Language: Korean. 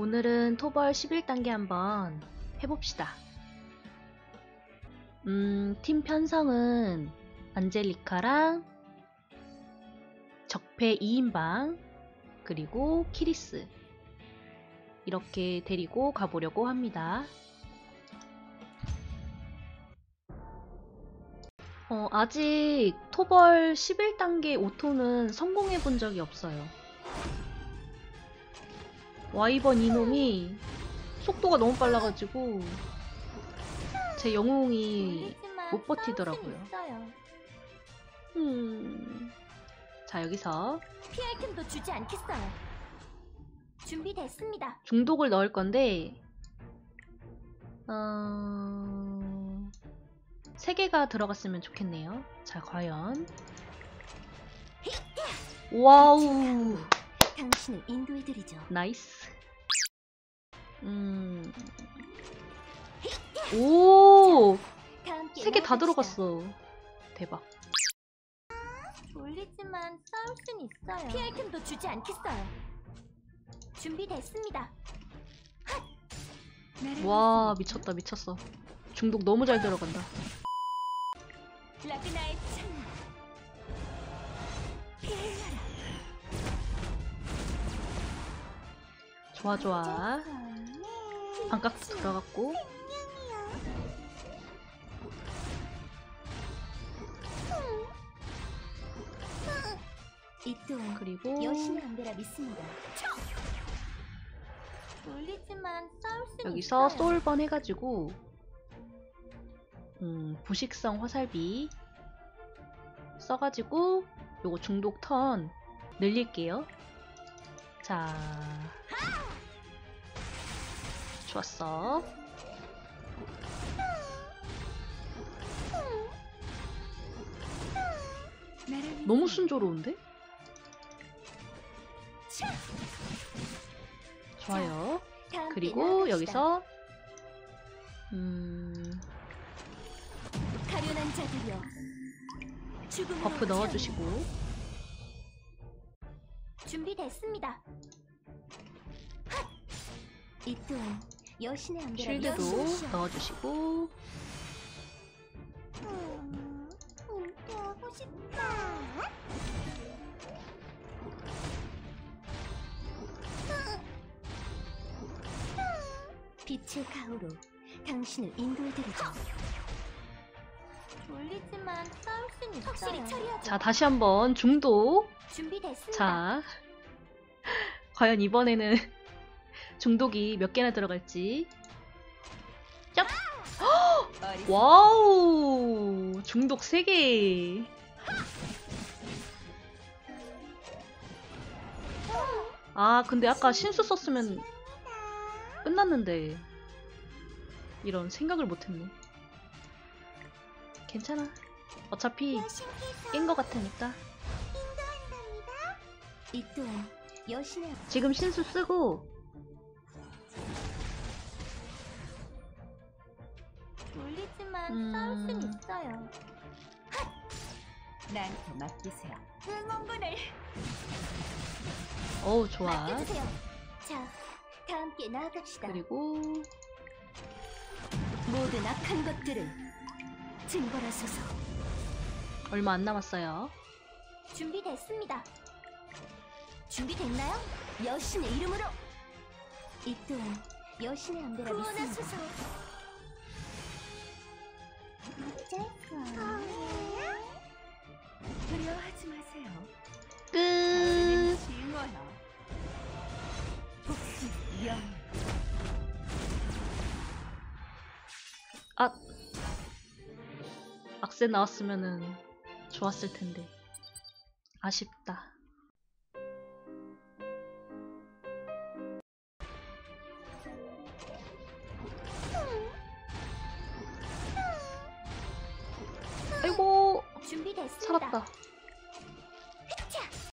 오늘은 토벌 11단계 한번 해봅시다. 음, 팀 편성은 안젤리카랑 적폐 2인방 그리고 키리스 이렇게 데리고 가보려고 합니다. 어, 아직 토벌 11단계 오토는 성공해 본 적이 없어요. 와이번 이놈이 속도가 너무 빨라가지고 제 영웅이 못 버티더라고요. 음. 자, 여기서 피할 틈도 주지 않겠어요. 준비됐습니다. 중독을 넣을 건데, 어... 3개가 들어갔으면 좋겠네요. 자, 과연. 와우! 당신을 인도해드리죠. 나이스. 음. 오! 다 함께 3개 다. 들어갔어. 대박. 졸리지만 싸울 순 있어요. 피할 틈도 주지 않겠어요. 준비됐습니다. 와, 미쳤다, 미쳤어. 중독 너무 잘 들어간다. 라그나의 찬. 피해라. 좋아, 좋아. 반각도 들어갔고. 이 또한 그리고 여신의 안배라 믿습니다. 졸리지만 싸울 순 여기서. 소울번 해가지고 음, 부식성 화살비 써가지고 요거 중독 턴 늘릴게요. 자, 좋았어. 너무 순조로운데? 좋아요. 그리고. 여기서 음, 죽음으로 버프 넣어주시고 준비됐습니다. 핫! 이 또한 여신의 안배라 쉴드도. 넣어주시고 음, 은퇴하고 싶다. 빛의 가호로 당신을 인도해드리죠. 졸리지만 싸울 순 있어요. 확실히 처리하죠. 자 다시 한번 중독 준비됐습니다. 자 과연 이번에는 중독이 몇 개나 들어갈지 짭! 헉! 와우 중독 3개 아 근데 아까 신수 썼으면 끝났는데 이런 생각을 못했네 괜찮아 어차피 깬 거 같으니까 이 또한 여신의 지금 신수 쓰고 졸리지만 음. 싸울 순 있어요. 나한테 맡기세요. 응원군을 어우 좋아 맡겨주세요. 자, 다 함께 나아갑시다. 그리고 모든 악한 것들을 증벌하소서. 얼마 안 남았어요 준비됐습니다. 준비됐나요? 여신의 이름으로. 이 또한 여신의 안배라 믿습니다. 두려워하지 악세 나왔으면은 좋았을 텐데. 아쉽다. 아이고. 살았다